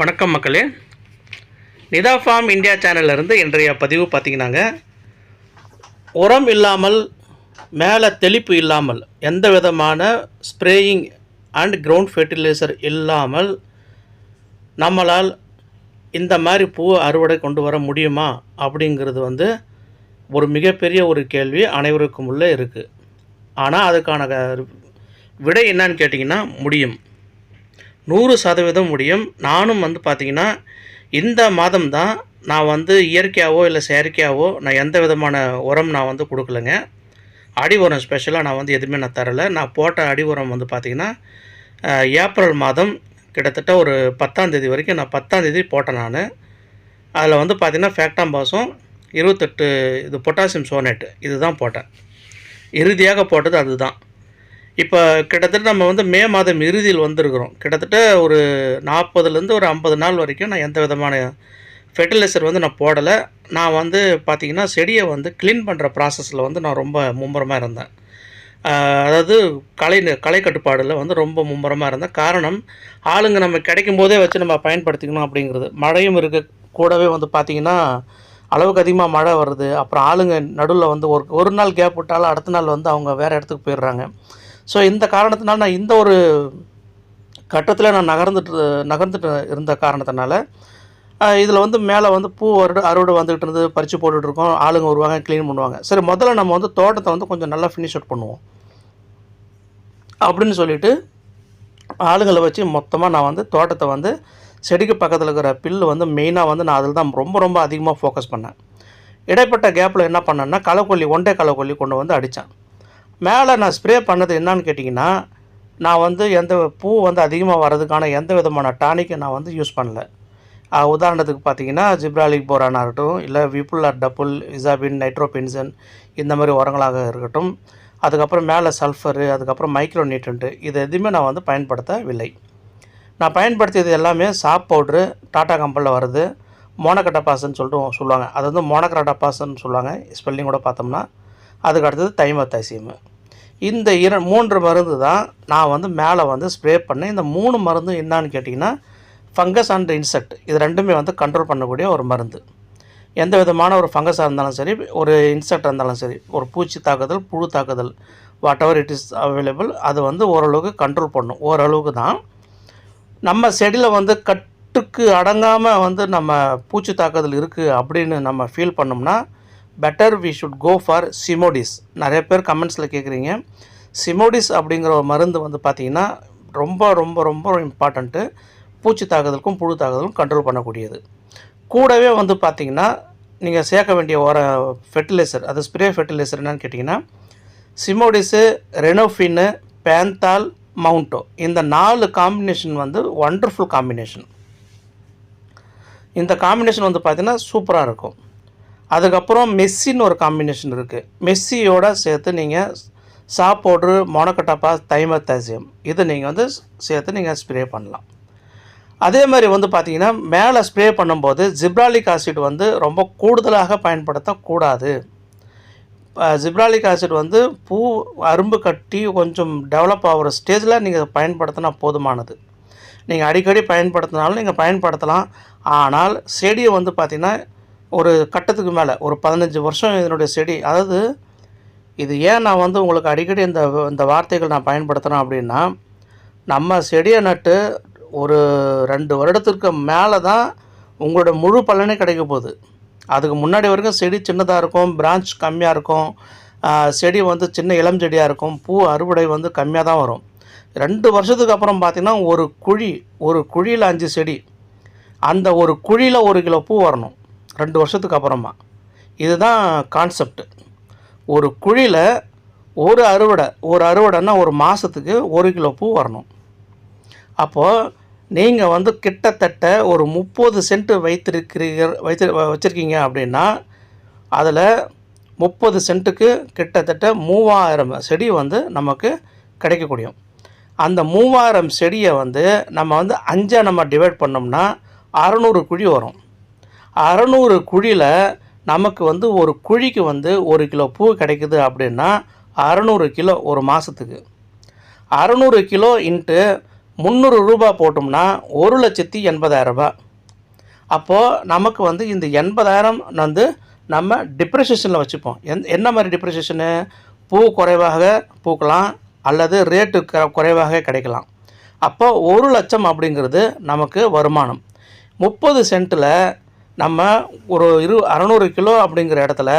வணக்கம் மக்களே. Nita form India சேனல்லேருந்து இன்றைய பதிவு பார்த்தீங்கன்னாங்க. உரம் இல்லாமல் மேலே தெளிப்பு இல்லாமல் எந்த விதமான ஸ்ப்ரேயிங் அண்ட் கிரவுண்ட் ஃபெர்டிலைசர் இல்லாமல் நம்மளால் இந்த மாதிரி பூ அறுவடை கொண்டு வர முடியுமா அப்படிங்கிறது வந்து ஒரு மிகப்பெரிய ஒரு கேள்வி அனைவருக்கும் உள்ளே இருக்குது ஆனால் அதுக்கான விடை என்னன்னு கேட்டிங்கன்னா முடியும். நூறு சதவீதம் முடியும். நானும் வந்து பார்த்திங்கன்னா இந்த மாதம் தான் நான் வந்து இயற்கையாகவோ இல்லை செயற்கையாகவோ நான் எந்த விதமான உரம் நான் வந்து கொடுக்கலங்க. அடி உரம் ஸ்பெஷலாக நான் வந்து எதுவுமே நான் தரலை. நான் போட்ட அடி உரம் வந்து பார்த்திங்கன்னா ஏப்ரல் மாதம் கிட்டத்தட்ட ஒரு பத்தாந்தேதி வரைக்கும் நான் பத்தாந்தேதி போட்டேன் நான். அதில் வந்து பார்த்திங்கன்னா ஃபேக்டாம்பாஸும் இருபத்தெட்டு இது பொட்டாசியம் சோனேட்டு இதுதான் போட்டேன். இறுதியாக போட்டது அதுதான். இப்போ கிட்டத்தட்ட நம்ம வந்து மே மாதம் இறுதியில் வந்திருக்கிறோம். கிட்டத்தட்ட ஒரு நாற்பதுலேருந்து ஒரு ஐம்பது நாள் வரைக்கும் நான் எந்த விதமான ஃபெர்டிலைசர் வந்து நான் போடலை. நான் வந்து பார்த்திங்கன்னா செடியை வந்து க்ளீன் பண்ணுற ப்ராசஸில் வந்து நான் ரொம்ப மும்முரமாக இருந்தேன். அதாவது கலை கலை கட்டுப்பாடில் வந்து ரொம்ப மும்முரமாக இருந்தேன். காரணம் ஆளுங்க நம்ம கிடைக்கும் போதே வச்சு நம்ம பயன்படுத்திக்கணும் அப்படிங்கிறது. மழையும் இருக்க. கூடவே வந்து பார்த்திங்கன்னா அளவுக்கு அதிகமாக மழை வருது. அப்புறம் ஆளுங்க நடுவில் வந்து ஒரு ஒரு நாள் கேப் விட்டாலும் அடுத்த நாள் வந்து அவங்க வேறு இடத்துக்கு போயிடுறாங்க. ஸோ இந்த காரணத்தினால நான் இந்த ஒரு கட்டத்தில் நான் நகர்ந்துட்டு நகர்ந்துட்டு இருந்த காரணத்தினால இதில் வந்து மேலே வந்து பூ வருடு அறுவடை வந்துகிட்டு இருந்து பறித்து போட்டுட்ருக்கோம் ஆளுங்க வருவாங்க க்ளீன் பண்ணுவாங்க. சரி முதல்ல நம்ம வந்து தோட்டத்தை வந்து கொஞ்சம் நல்லா ஃபினிஷ் அவுட் பண்ணுவோம். அப்படின்னு சொல்லிவிட்டு ஆளுங்களை வச்சு மொத்தமாக நான் வந்து தோட்டத்தை வந்து செடிக்கு பக்கத்தில் இருக்கிற பில்லு வந்து மெயினாக வந்து நான் அதில் தான் ரொம்ப ரொம்ப அதிகமாக ஃபோக்கஸ் பண்ணேன். இடைப்பட்ட கேப்பில் என்ன பண்ணேன்னா களைக்கொல்லி ஒன்றே களைக்கொல்லி கொண்டு வந்து அடித்தேன் மேலே நான் ஸ்ப்ரே பண்ணது என்னான்னு கேட்டிங்கன்னா நான் வந்து எந்த பூ வந்து அதிகமாக வர்றதுக்கான எந்த விதமான டானிக்கை நான் வந்து யூஸ் பண்ணல. உதாரணத்துக்கு பார்த்தீங்கன்னா ஜிப்ராலிக் போரானாக இருக்கட்டும் இல்லை விப்புல் ஆர் டப்புல் இசாபின் நைட்ரோபென்சன் இந்த மாதிரி உரங்களாக இருக்கட்டும் அதுக்கப்புறம் மேலே சல்ஃபரு அதுக்கப்புறம் மைக்ரோ நியூட்ரண்ட்டு இது எதுவுமே நான் வந்து பயன்படுத்தவில்லை. நான் பயன்படுத்தியது எல்லாமே சாப் பவுட்ரு டாட்டா கம்பெனியில் வருது மோனக்கட்டப்பாசன்னு சொல்லிட்டு சொல்லுவாங்க. அது வந்து மோனக்கரட்டாப்பாசன்னு சொல்லுவாங்க. ஸ்பெல்லிங் கூட பார்த்தோம்னா அதுக்கு அடுத்தது தைமத்தாசியம். இந்த இர மூன்று மருந்து தான் நான் வந்து மேலே வந்து ஸ்ப்ரே பண்ணேன். இந்த மூணு மருந்தும் என்னான்னு கேட்டிங்கன்னா ஃபங்கஸ் அண்ட் இன்செக்ட் இது ரெண்டுமே வந்து கண்ட்ரோல் பண்ணக்கூடிய ஒரு மருந்து. எந்த விதமான ஒரு ஃபங்கஸாக இருந்தாலும் சரி ஒரு இன்செக்டாக இருந்தாலும் சரி ஒரு பூச்சி தாக்குதல் புழு தாக்குதல் whatever it is available அது வந்து ஓரளவுக்கு கண்ட்ரோல் பண்ணும். ஓரளவுக்கு தான். நம்ம செடியில் வந்து கட்டுக்கு அடங்காமல் வந்து நம்ம பூச்சி தாக்குதல் இருக்குது அப்படின்னு நம்ம ஃபீல் பண்ணோம்னா better we should go for சிமோடிஸ் நிறைய பேர் கமெண்ட்ஸில் கேட்குறீங்க சிமோடிஸ் அப்படிங்கிற ஒரு மருந்து வந்து பார்த்திங்கன்னா ரொம்ப ரொம்ப ரொம்ப இம்பார்ட்டண்ட்டு பூச்சி தாக்குதலுக்கும் புழு தாக்குதலுக்கும் கண்ட்ரோல் பண்ணக்கூடியது. கூடவே வந்து பார்த்திங்கன்னா நீங்கள் சேர்க்க வேண்டிய ஒரு ஃபெர்டிலைசர் அது ஸ்ப்ரே ஃபெர்டிலைசர் என்னன்னு கேட்டிங்கன்னா சிமோடிஸு ரெனோஃபின்னு பேந்தால் மவுண்டோ இந்த நாலு காம்பினேஷன் வந்து ஒண்டர்ஃபுல் காம்பினேஷன் இந்த காம்பினேஷன் வந்து பார்த்திங்கன்னா சூப்பராக இருக்கும். அதுக்கப்புறம் மெஸ்ஸின்னு ஒரு காம்பினேஷன் இருக்குது மெஸ்ஸியோட சேர்த்து நீங்கள் சா பவுட்ரு மொனக்கட்டப்பா தைமத்தாசியம் இதை நீங்கள் வந்து சேர்த்து நீங்கள் ஸ்ப்ரே பண்ணலாம். அதே மாதிரி வந்து பார்த்தீங்கன்னா மேலே ஸ்ப்ரே பண்ணும்போது ஜிப்ராலிக் ஆசிட் வந்து ரொம்ப கூடுதலாக பயன்படுத்தக்கூடாது. ஜிப்ராலிக் ஆசிட் வந்து பூ அரும்பு கட்டி கொஞ்சம் டெவலப் ஆகிற ஸ்டேஜில் நீங்கள் பயன்படுத்தினா போதுமானது. நீங்கள் அடிக்கடி பயன்படுத்தினாலும் நீங்கள் பயன்படுத்தலாம். ஆனால் செடியை வந்து பார்த்திங்கன்னா ஒரு கட்டத்துக்கு மேலே ஒரு பதினஞ்சு வருஷம் இதனுடைய செடி. அதாவது இது ஏன் நான் வந்து உங்களுக்கு அடிக்கடி இந்த இந்த வார்த்தைகள் நான் பயன்படுத்துகிறேன் அப்படின்னா நம்ம செடியை நட்டு ஒரு ரெண்டு வருடத்திற்கு மேலே தான் உங்களோட முழு பலனே கிடைக்க போகுது. அதுக்கு முன்னாடி வரைக்கும் செடி சின்னதாக இருக்கும் பிரான்ச் கம்மியாக இருக்கும் செடி வந்து சின்ன இளம் செடியாக இருக்கும் பூ அறுவடை வந்து கம்மியாக தான் வரும். ரெண்டு வருஷத்துக்கு அப்புறம் பார்த்திங்கன்னா ஒரு குழி ஒரு குழியில் அஞ்சு செடி அந்த ஒரு குழியில் ஒரு கிலோ பூ வரணும். ரெண்டு வருஷத்துக்கு அப்புறமா. இதுதான் கான்செப்ட் ஒரு குழியில் ஒரு அறுவடை ஒரு அறுவடைன்னா ஒரு மாதத்துக்கு ஒரு கிலோ பூ வரணும். அப்போது நீங்கள் வந்து கிட்டத்தட்ட ஒரு முப்பது சென்ட் வைத்திருக்கிறீர்கள் வைத்து வச்சுருக்கீங்க அப்படின்னா அதில் முப்பது சென்ட்டுக்கு கிட்டத்தட்ட மூவாயிரம் செடி வந்து நமக்கு கிடைக்கக்கூடியும். அந்த மூவாயிரம் செடியை வந்து நம்ம வந்து அஞ்சாக நம்ம டிவைட் பண்ணோம்னா அறநூறு குழி வரும். அறநூறு குழியில் நமக்கு வந்து ஒரு குழிக்கு வந்து ஒரு கிலோ பூ கிடைக்குது அப்படின்னா அறநூறு கிலோ ஒரு மாதத்துக்கு அறநூறு கிலோ இன்ட்டு முந்நூறு ரூபாய் போட்டோம்னா ஒரு லட்சத்தி எண்பதாயிரம் ரூபாய் அப்போது நமக்கு வந்து இந்த எண்பதாயிரம் வந்து நம்ம டிப்ரெஷேஷனில் வச்சுப்போம். எந் என்ன மாதிரி டிப்ரெஷேஷனு பூ குறைவாக பூக்கலாம் அல்லது ரேட்டு க குறைவாக கிடைக்கலாம். அப்போ ஒரு லட்சம் அப்படிங்கிறது நமக்கு வருமானம். முப்பது சென்ட்டில் நம்ம ஒரு இரு அறநூறு கிலோ அப்படிங்கிற இடத்துல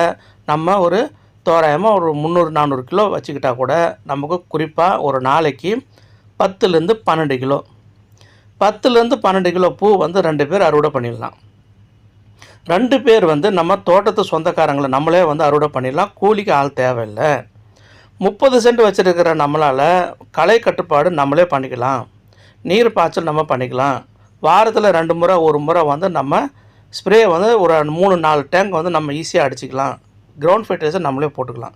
நம்ம ஒரு தோராயமாக ஒரு முந்நூறு நானூறு கிலோ வச்சுக்கிட்டால் கூட நமக்கு குறிப்பாக ஒரு நாளைக்கு பத்துலேருந்து பன்னெண்டு கிலோ. பத்துலேருந்து பன்னெண்டு கிலோ பூ வந்து ரெண்டு பேர் அறுவடை பண்ணிடலாம். ரெண்டு பேர் வந்து நம்ம தோட்டத்து சொந்தக்காரங்களை நம்மளே வந்து அறுவடை பண்ணிடலாம். கூலிக்கு ஆள் தேவையில்லை. முப்பது சென்ட் வச்சுருக்கிற நம்மளால் களை கட்டுப்பாடு நம்மளே பண்ணிக்கலாம். நீர் பாய்ச்சல் நம்ம பண்ணிக்கலாம். வாரத்தில் ரெண்டு முறை ஒரு முறை வந்து நம்ம ஸ்ப்ரே வந்து ஒரு மூணு நாலு டேங்க் வந்து நம்ம ஈஸியாக அடிச்சிக்கலாம். கிரவுண்ட் ஃபெர்டிலைசர் நம்மளே போட்டுக்கலாம்.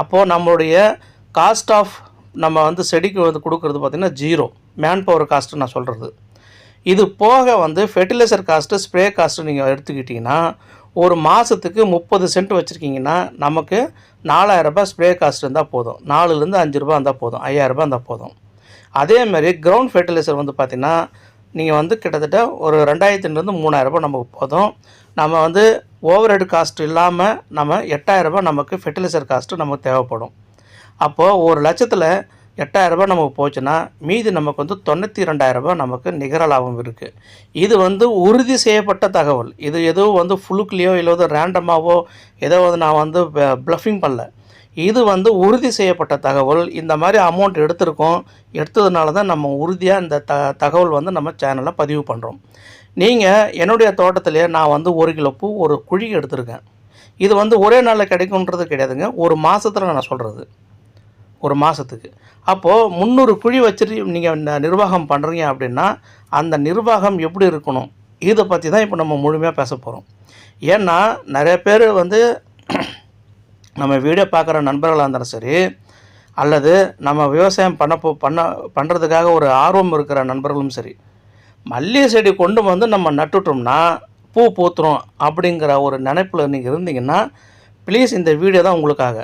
அப்போது நம்மளுடைய காஸ்ட் ஆஃப் நம்ம வந்து செடிக்கு வந்து கொடுக்குறது பார்த்திங்கன்னா ஜீரோ மேன் பவர் காஸ்ட்டு நான் சொல்கிறது இது போக வந்து ஃபெர்டிலைசர் காஸ்ட்டு ஸ்ப்ரே காஸ்ட்டு நீங்கள் எடுத்துக்கிட்டிங்கன்னா ஒரு மாதத்துக்கு முப்பது சென்ட் வச்சுருக்கீங்கன்னா நமக்கு நாலாயிரரூபா ஸ்ப்ரே காஸ்ட் இருந்தால் போதும். நாலுலேருந்து அஞ்சு ரூபா இருந்தால் போதும். ஐயாயிரரூபா இருந்தால் போதும். அதேமாதிரி கிரவுண்ட் ஃபெர்டிலைசர் வந்து பார்த்திங்கன்னா நீங்கள் வந்து கிட்டத்தட்ட ஒரு ரெண்டாயிரத்துலேருந்து மூணாயிரரூபா நமக்கு போதும். நம்ம வந்து ஓவர் ஹெட் காஸ்ட் இல்லாமல் நம்ம எட்டாயிரரூபா நமக்கு ஃபெர்டிலைசர் காஸ்ட்டு நமக்கு தேவைப்படும். அப்போது ஒரு லட்சத்தில் எட்டாயிரரூபா நமக்கு போச்சுன்னா மீதி நமக்கு வந்து தொண்ணூற்றி ரெண்டாயிரரூபா நமக்கு நிகர லாபம் இருக்குது இது வந்து உறுதி செய்யப்பட்ட தகவல். இது எதுவும் வந்து ஃபுலுக்லேயோ இல்லை வந்து ரேண்டமாகவோ ஏதோ வந்து நான் வந்து ப்ளஃபிங் பண்ணல. இது வந்து உறுதி செய்யப்பட்ட தகவல். இந்த மாதிரி அமௌண்ட் எடுத்திருக்கோம். எடுத்ததுனால தான் நம்ம உறுதியாக இந்த த தகவல் வந்து நம்ம சேனலில் பதிவு பண்ணுறோம் நீங்கள் என்னுடைய தோட்டத்திலே நான் வந்து ஒரு கிலோ பூ ஒரு குழி எடுத்திருக்கேன். இது வந்து ஒரே நாளில் கிடைக்குன்றது கிடையாதுங்க. ஒரு மாதத்தில் நான் சொல்கிறது ஒரு மாதத்துக்கு அப்போது முந்நூறு குழி வச்சுட்டு நீங்கள் நிர்வாகம் பண்ணுறீங்க அப்படின்னா அந்த நிர்வாகம் எப்படி இருக்கணும்? இதை பற்றி தான் இப்போ நம்ம முழுமையாக பேச போகிறோம் ஏன்னா நிறைய பேர் வந்து நம்ம வீடியோ பார்க்குற நண்பர்களாக இருந்தாலும் சரி அல்லது நம்ம விவசாயம் பண்ண போ பண்ண பண்ணுறதுக்காக ஒரு ஆர்வம் இருக்கிற நண்பர்களும் சரி மல்லிகை செடி கொண்டு வந்து நம்ம நட்டுட்டோம்னா பூ பூத்துரும் அப்படிங்கிற ஒரு நினைப்பில் நீங்கள் இருந்தீங்கன்னா ப்ளீஸ் இந்த வீடியோ தான் உங்களுக்காக.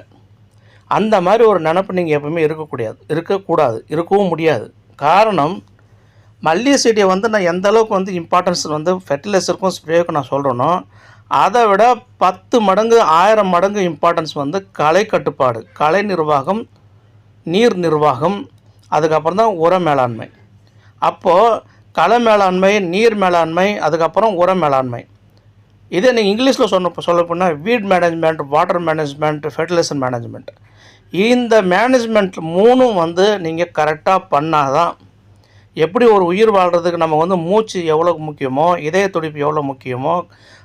அந்த மாதிரி ஒரு நினப்பு நீங்கள் எப்பவுமே இருக்கக்கூடாது இருக்கக்கூடாது இருக்கவும் முடியாது. காரணம் மல்லிகை செடியை வந்து நான் எந்த அளவுக்கு வந்து இம்பார்ட்டன்ஸ் வந்து ஃபெர்டிலைசருக்கும் ஸ்ப்ரேக்கும் நான் சொல்கிறேனோ அதை விட பத்து மடங்கு ஆயிரம் மடங்கு இம்பார்ட்டன்ஸ் வந்து கலை கட்டுப்பாடு கலை நிர்வாகம் நீர் நிர்வாகம் அதுக்கப்புறம் தான் உர மேலாண்மை. அப்போது களை மேலாண்மை நீர் மேலாண்மை அதுக்கப்புறம் உர மேலாண்மை. இதே நீங்கள் இங்கிலீஷில் சொன்ன சொல்ல போனால் weed management water management fertiliser management இந்த மேனேஜ்மெண்ட் மூணும் வந்து நீங்கள் கரெக்டாக பண்ணால் தான் எப்படி ஒரு உயிர் வாழ்கிறதுக்கு நம்ம வந்து மூச்சு எவ்வளோ முக்கியமோ இதய துடிப்பு எவ்வளோ முக்கியமோ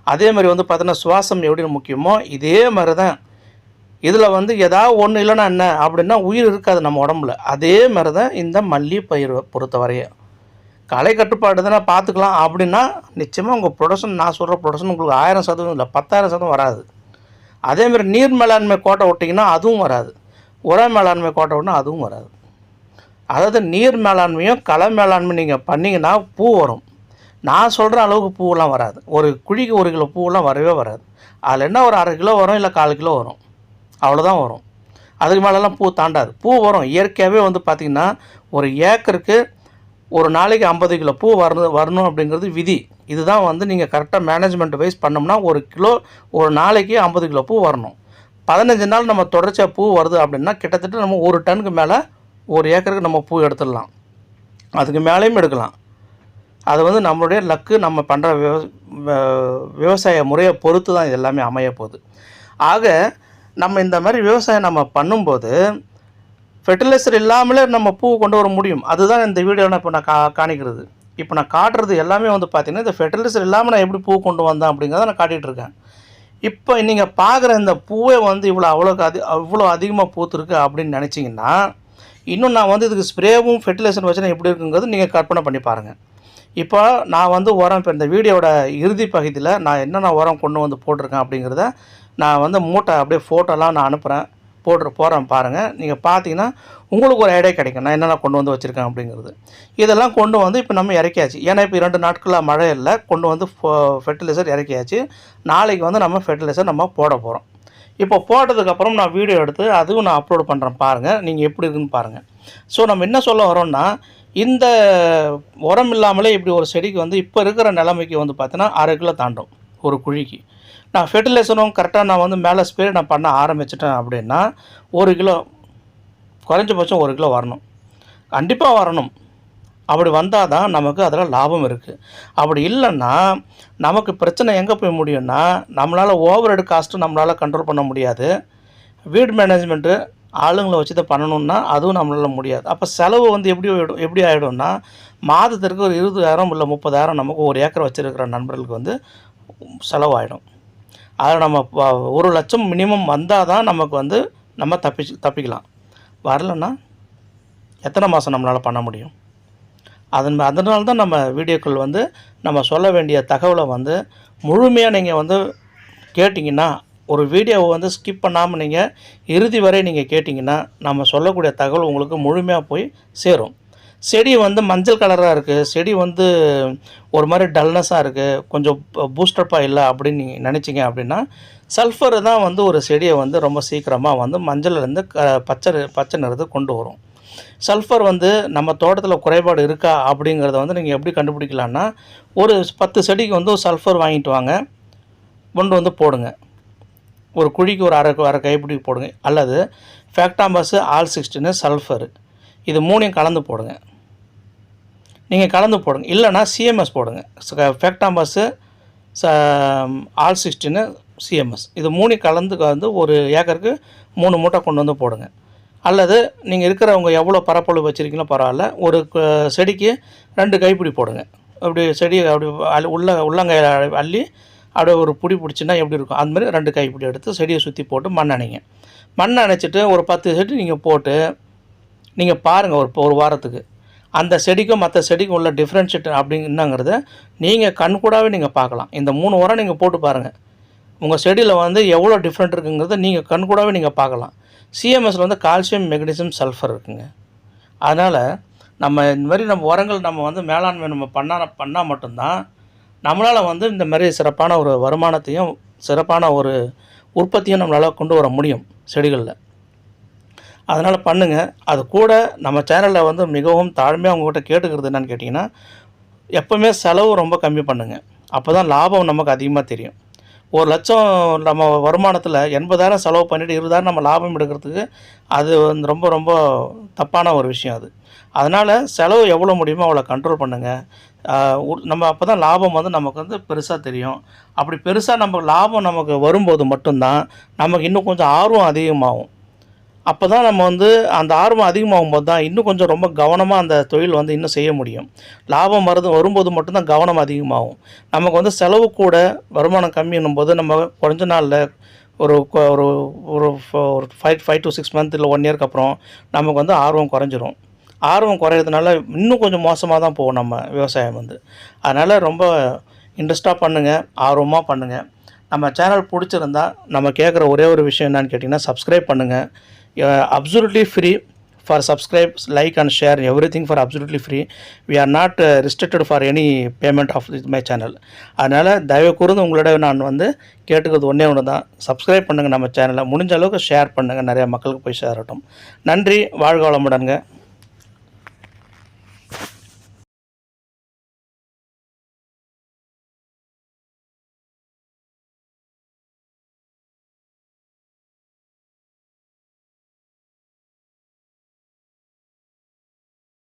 அதே மாதிரி வந்து பார்த்தீங்கன்னா சுவாசம் எப்படி முக்கியமோ இதே மாதிரி தான் இதில் வந்து ஏதாவது ஒன்று இல்லைன்னா என்ன? அப்படின்னா உயிர் இருக்காது நம்ம உடம்புல. அதே மாதிரி தான் இந்த மல்லி பயிர் பொறுத்தவரையும். கலை கட்டுப்பாடு தானே பார்த்துக்கலாம் அப்படின்னா நிச்சயமாக உங்கள் ப்ரொடக்ஷன் நான் சொல்கிற ப்ரொடக்ஷன் உங்களுக்கு ஆயிரம் சதவீதம் இல்லை பத்தாயிரம் சதவீதம் வராது. அதேமாதிரி நீர் மேலாண்மை கோட்டை விட்டிங்கன்னா அதுவும் வராது. உர மேலாண்மை கோட்டை விட்டினா அதுவும் வராது. அதாவது நீர் மேலாண்மையும் களை மேலாண்மை நீங்கள் பண்ணிங்கன்னா பூ வரும். நான் சொல்கிற அளவுக்கு பூவெல்லாம் வராது. ஒரு குழிக்கு ஒரு கிலோ பூவெல்லாம் வரவே வராது. அதில் என்ன ஒரு அரை கிலோ வரும் இல்லை கால் கிலோ வரும். அவ்வளோதான் வரும். அதுக்கு மேலெல்லாம் பூ தாண்டாது. பூ வரும். இயற்கையாகவே வந்து பார்த்திங்கன்னா ஒரு ஏக்கருக்கு ஒரு நாளைக்கு ஐம்பது கிலோ பூ வரணும் வரணும் அப்படிங்கிறது விதி. இதுதான் வந்து நீங்கள் கரெக்டாக மேனேஜ்மெண்ட் வைஸ் பண்ணோம்னா ஒரு கிலோ ஒரு நாளைக்கு ஐம்பது கிலோ பூ வரணும். பதினஞ்சு நாள் நம்ம தொடர்ச்சியாக பூ வருது அப்படின்னா கிட்டத்தட்ட நம்ம ஒரு டனுக்கு மேலே ஒரு ஏக்கருக்கு நம்ம பூ எடுத்துடலாம். அதுக்கு மேலேயும் எடுக்கலாம். அது வந்து நம்மளுடைய லக்கு நம்ம பண்ணுற விவ விவசாய முறையை பொறுத்து தான் இது எல்லாமே அமைய போகுது. ஆக நம்ம இந்த மாதிரி விவசாயம் நம்ம பண்ணும்போது ஃபெர்டிலைசர் இல்லாமலே நம்ம பூ கொண்டு வர முடியும். அதுதான் இந்த வீடியோவில் இப்போ நான் கா காணிக்கிறது. இப்போ நான் காட்டுறது எல்லாமே வந்து பார்த்திங்கன்னா இந்த ஃபெர்டிலைசர் இல்லாமல் நான் எப்படி பூ கொண்டு வந்தேன் அப்படிங்கிறத நான் காட்டிகிட்டு இருக்கேன். இப்போ நீங்கள் பார்க்குற இந்த பூவே வந்து இவ்வளோ அவ்வளோக்கு அதி அவ்வளோ அதிகமாக பூத்துருக்கு அப்படின்னு நினச்சிங்கன்னா இன்னும் நான் வந்து இதுக்கு ஸ்ப்ரேவும் ஃபெர்டிலைசர் வச்சுனா எப்படி இருக்குங்கிறது நீங்கள் கற்பனை பண்ணி பாருங்கள் இப்போ நான் வந்து உரம் இப்போ இந்த வீடியோட இறுதி பகுதியில் நான் என்னென்ன உரம் கொண்டு வந்து போட்டிருக்கேன் அப்படிங்கிறத நான் வந்து மூட்டை அப்படியே ஃபோட்டோலாம் நான் அனுப்புகிறேன் போட்டு போகிறேன் பாருங்கள் நீங்கள் பார்த்தீங்கன்னா உங்களுக்கு ஒரு ஐடியா கிடைக்கும். நான் என்னென்ன கொண்டு வந்து வச்சுருக்கேன் அப்படிங்கிறது. இதெல்லாம் கொண்டு வந்து இப்போ நம்ம இறக்கியாச்சு. ஏன்னா இப்போ இரண்டு நாட்களாக மழை இல்லை. கொண்டு வந்து ஃபெர்டிலைசர் இறக்கியாச்சு. நாளைக்கு வந்து நம்ம ஃபெர்டிலைசர் நம்ம போட போகிறோம் இப்போ போட்டதுக்கப்புறம் நான் வீடியோ எடுத்து அதுவும் நான் அப்லோட் பண்ணுறேன் பாருங்கள் நீங்கள் எப்படி இருக்குன்னு பாருங்கள் ஸோ நம்ம என்ன சொல்ல வரோம்னா இந்த உரம் இல்லாமலே இப்படி ஒரு செடிக்கு வந்து இப்போ இருக்கிற நிலைமைக்கு வந்து பார்த்தீங்கன்னா அரை கிலோ தாண்டும் ஒரு குழிக்கு. நான் ஃபெர்டிலைசரும் கரெக்டாக நான் வந்து மேலே ஸ்ப்ரே நான் பண்ண ஆரம்பிச்சிட்டேன் அப்படின்னா ஒரு கிலோ குறைஞ்சபட்சம் ஒரு கிலோ வரணும். கண்டிப்பாக வரணும். அப்படி வந்தால் தான் நமக்கு அதில் லாபம் இருக்குது அப்படி இல்லைன்னா நமக்கு பிரச்சனை எங்கே போய் முடியும்னா நம்மளால் ஓவர் ஹெட் காஸ்ட்டு நம்மளால் கண்ட்ரோல் பண்ண முடியாது. வீடு மேனேஜ்மெண்ட்டு ஆளுங்களை வச்சு தான் பண்ணணும்னா அதுவும் நம்மளால் முடியாது. அப்போ செலவு வந்து எப்படி ஆயிடும் எப்படி ஆகிடும்னா மாதத்திற்கு ஒரு இருபதாயிரம் இல்லை முப்பதாயிரம் நமக்கு ஒரு ஏக்கர் வச்சுருக்கிற நண்பர்களுக்கு வந்து செலவாயிடும். அதில் நம்ம ஒரு லட்சம் மினிமம் வந்தால் தான் நமக்கு வந்து நம்ம தப்பிச்சு தப்பிக்கலாம். வரலன்னா எத்தனை மாதம் நம்மளால் பண்ண முடியும்? அதன் அதனால தான் நம்ம வீடியோக்கள் வந்து நம்ம சொல்ல வேண்டிய தகவலை வந்து முழுமையாக நீங்கள் வந்து கேட்டிங்கன்னா ஒரு வீடியோவை வந்து ஸ்கிப் பண்ணாமல் நீங்கள் இறுதி வரை நீங்கள் கேட்டிங்கன்னா நம்ம சொல்லக்கூடிய தகவல் உங்களுக்கு முழுமையாக போய் சேரும். செடி வந்து மஞ்சள் கலராக இருக்குது செடி வந்து ஒரு மாதிரி டல்னஸாக இருக்குது கொஞ்சம் பூஸ்டப்பாக இல்லை அப்படின்னு நீங்கள் நினச்சிங்க அப்படின்னா சல்ஃபர் தான் வந்து ஒரு செடியை வந்து ரொம்ப சீக்கிரமாக வந்து மஞ்சள்லேருந்து க பச்சை பச்சை நிறத்தை கொண்டு வரும். சல்ஃபர் வந்து நம்ம தோட்டத்தில் குறைபாடு இருக்கா அப்படிங்கிறத வந்து நீங்கள் எப்படி கண்டுபிடிக்கலான்னா ஒரு பத்து செடிக்கு வந்து சல்ஃபர் வாங்கிட்டு வாங்க. கொண்டு வந்து போடுங்க. ஒரு குழிக்கு ஒரு அரை அரை கைப்பிடி போடுங்க. அல்லது ஃபேக்டாம்பஸு ஆல் சிக்ஸ்டின்னு சல்ஃபர் இது மூணையும் கலந்து போடுங்க. நீங்கள் கலந்து போடுங்க. இல்லைன்னா சிஎம்எஸ் போடுங்க. ஃபேக்டாம்பஸு ச ஆல் சிக்ஸ்டின்னு சிஎம்எஸ் இது மூணு கலந்து வந்து ஒரு ஏக்கருக்கு மூணு மூட்டை கொண்டு வந்து போடுங்க. அல்லது நீங்கள் இருக்கிறவங்க எவ்வளோ பரப்பளவு வச்சுருக்கீங்களோ பரவாயில்ல. ஒரு செடிக்கு ரெண்டு கைப்பிடி போடுங்க. அப்படி செடியை அப்படி அள்ளி உள்ள உள்ளங்கையில் அள்ளி அப்படியே ஒரு பிடி பிடிச்சின்னா எப்படி இருக்கும்? அந்த ரெண்டு கைப்பிடி எடுத்து செடியை சுற்றி போட்டு மண் அணைங்க. மண் அணைச்சிட்டு ஒரு பத்து செடி நீங்கள் போட்டு நீங்கள் பாருங்கள் ஒரு ஒரு வாரத்துக்கு. அந்த செடிக்கும் மற்ற செடிக்கும் உள்ள டிஃப்ரென்ஷியேட் அப்படிங்கிறத நீங்கள் கண்கூடாவே நீங்கள் பார்க்கலாம். இந்த மூணு உரம் நீங்கள் போட்டு பாருங்கள் உங்கள் செடியில் வந்து எவ்வளோ டிஃப்ரெண்ட் இருக்குங்கிறத நீங்கள் கண்கூடாகவே நீங்கள் பார்க்கலாம். சிஎம்எஸ்ல வந்து கால்சியம் மெக்னீசியம் சல்ஃபர் இருக்குங்க. அதனால் நம்ம இந்த மாதிரி நம்ம உரங்கள் நம்ம வந்து மேலாண்மை நம்ம பண்ணா பண்ணால் மட்டும்தான் நம்மளால் வந்து இந்த மாதிரி சிறப்பான ஒரு வருமானத்தையும் சிறப்பான ஒரு உற்பத்தியும் நம்மளால் கொண்டு வர முடியும் செடிகளில். அதனால் பண்ணுங்கள் அது கூட நம்ம சேனலில் வந்து மிகவும் தாழ்மையாக உங்கள்கிட்ட கேட்டுக்கிறது என்னென்னு கேட்டிங்கன்னா எப்போவுமே செலவு ரொம்ப கம்மி பண்ணுங்கள் அப்போ தான் லாபம் நமக்கு அதிகமாக தெரியும். ஒரு லட்சம் நம்ம வருமானத்தில் எண்பதாயிரம் செலவு பண்ணிவிட்டு இருபதாயிரம் நம்ம லாபம் எடுக்கிறதுக்கு அது வந்து ரொம்ப ரொம்ப தப்பான ஒரு விஷயம் அது. அதனால் செலவு எவ்வளோ முடியுமோ அவ்வளோ கண்ட்ரோல் பண்ணுங்கள் நம்ம அப்போ தான் லாபம் வந்து நமக்கு வந்து பெருசாக தெரியும். அப்படி பெருசாக நம்ம லாபம் நமக்கு வரும்போது மட்டும்தான் நமக்கு இன்னும் கொஞ்சம் ஆர்வம் அதிகமாகும். அப்போ தான் நம்ம வந்து அந்த ஆர்வம் அதிகமாகும் போது தான் இன்னும் கொஞ்சம் ரொம்ப கவனமாக அந்த தொழில் வந்து இன்னும் செய்ய முடியும். லாபம் வருது வரும்போது மட்டும்தான் கவனம் அதிகமாகும். நமக்கு வந்து செலவு கூட வருமானம் கம்மின்னும் போது நம்ம குறைஞ்ச நாளில் ஒரு ஒரு ஒரு ஒரு five five to six month இல்லை ஒன் இயர்க்கு அப்புறம் நமக்கு வந்து ஆர்வம் குறைஞ்சிரும். ஆர்வம் குறையிறதுனால இன்னும் கொஞ்சம் மோசமாக தான் போகும் நம்ம விவசாயம் வந்து. அதனால் ரொம்ப இன்ட்ரெஸ்ட்டாக பண்ணுங்கள் ஆர்வமாக பண்ணுங்கள் நம்ம சேனல் பிடிச்சிருந்தா நம்ம கேட்குற ஒரே ஒரு விஷயம் என்னன்னு கேட்டிங்கன்னா சப்ஸ்கிரைப் பண்ணுங்கள் absolutely free for subscribe like and share everything for absolutely free we are not restricted for any payment of my channel அதனால் தயவு கூர்ந்து உங்களோட நான் வந்து கேட்டுக்கிறது ஒன்றே ஒன்று தான். சப்ஸ்கிரைப் பண்ணுங்கள் நம்ம சேனலை முடிஞ்ச அளவுக்கு ஷேர் பண்ணுங்கள் நிறையா மக்களுக்கு போய் சேரட்டும். நன்றி. வாழ்க வளமுடனுங்க